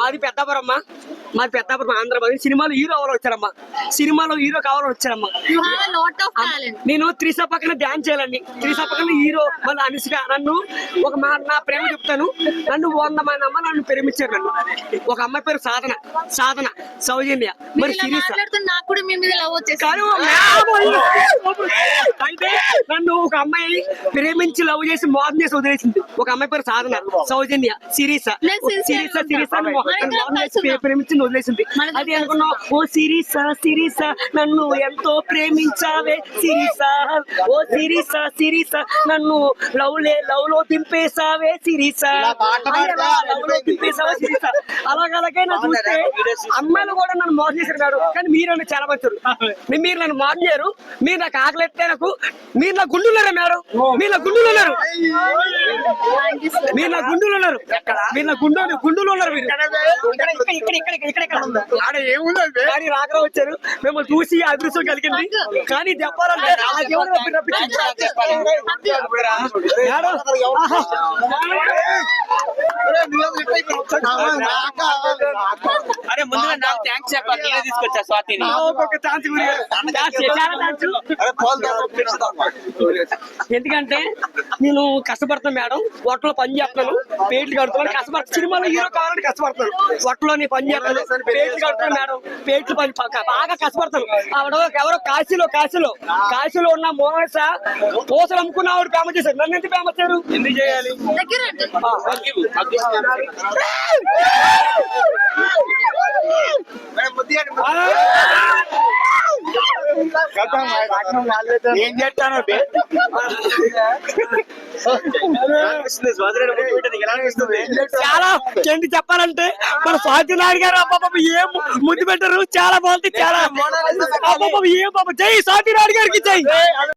మాది పెద్దాపురమ్మ. మాది పెద్దాపురం ఆంధ్రప్రదేశ్ సినిమాలో హీరో అవ్వాలని వచ్చారమ్మా. సినిమాలో హీరో కావాలని వచ్చారమ్మా. నేను త్రిస పక్కన డాన్స్ చేయాలండి. త్రిస పక్కన హీరో మళ్ళీ అనుష్క నన్ను ఒక మా నా ప్రేమ చెప్తాను. నన్ను వంద మంది అమ్మ నన్ను ప్రేమించారు నన్ను. ఒక అమ్మాయి పేరు సాధన. సాధన. సౌజన్య. మీరు సిరీస్ మీద అయితే నన్ను ఒక అమ్మాయి ప్రేమించి లవ్ చేసి మోసం చేసి వదిలేసింది. ఒక అమ్మాయి పేరు సాధన. సౌజన్య. సిరీస సిరీస సిరీస ప్రేమించి వదిలేసింది. అది అనుకున్నా ఓ సిరీస సిరీస నన్ను ఎంతో ప్రేమించావే సిరీస ఓ సిరీస సిరీస నన్ను లవ్ లే లవ్లో దింపేసావే సిరీస లవ్లో దింపేసావే నాకు చూస్తే అమ్మాయిలు కూడా నన్ను మోసం చేశారు కానీ మీరు నన్ను చాలా మంచారు మీరు నన్ను మోసం చేయరు. మీరు నాకు ఆకలి ఎత్తే నాకు మీరు నా గుండెలు ఉన్నారా మేడం. మీరు నా గుండెలు ఉన్నారు. మీరు నా గుండెలు ఉన్నారు. మీరు నా గుండెలు గుండెలు ఉన్నారు మీరు. ఇక్కడ ఇక్కడ ఇక్కడ ఇక్కడ ఇక్కడ ఇక్కడ. ఉంది ఆడ ఏముంది కానీ రాకరా వచ్చారు. మిమ్మల్ని చూసి అదృష్టం కలిగింది. కానీ చెప్పాలంటే. మేడం, థ్యాంక్స్ చెప్పాలి. నేనే తీసుకొచ్చా స్వాతిని. ఎందుకంటే నేను కష్టపడతాను మేడం. హోటల్లో పని చేస్తున్నాను. పేట్లు కడుతున్నాను. కష్టపడతాను సినిమాలో హీరో కావాలని కష్టపడతాను హోటల్లో నేను పని చేస్తాను పేట్లు కడుతున్నాను మేడం. పేట్లు పని పక్క- బాగా కష్టపడతాను ఆవిడ ఎవరో కాశీలో కాశీలో. కాశీలో ఉన్న మోనస పూసలు అమ్ముకున్న ఆవిడ ఫేమస్ చేశారు. నన్ను ఎంత ఫేమస్ చేశారు? ఎందుకు చేయాలి. ఏం చేస్తాను చాలా ఏంటి చెప్పాలంటే మన స్వాతి నాయుడు గారు అబ్బాబా ఏం ముందు పెట్టారు. చాలా బాగుంది చాలా. అబ్బాబా ఏం బాబు జై స్వాతి నాయుడు గారికి జై.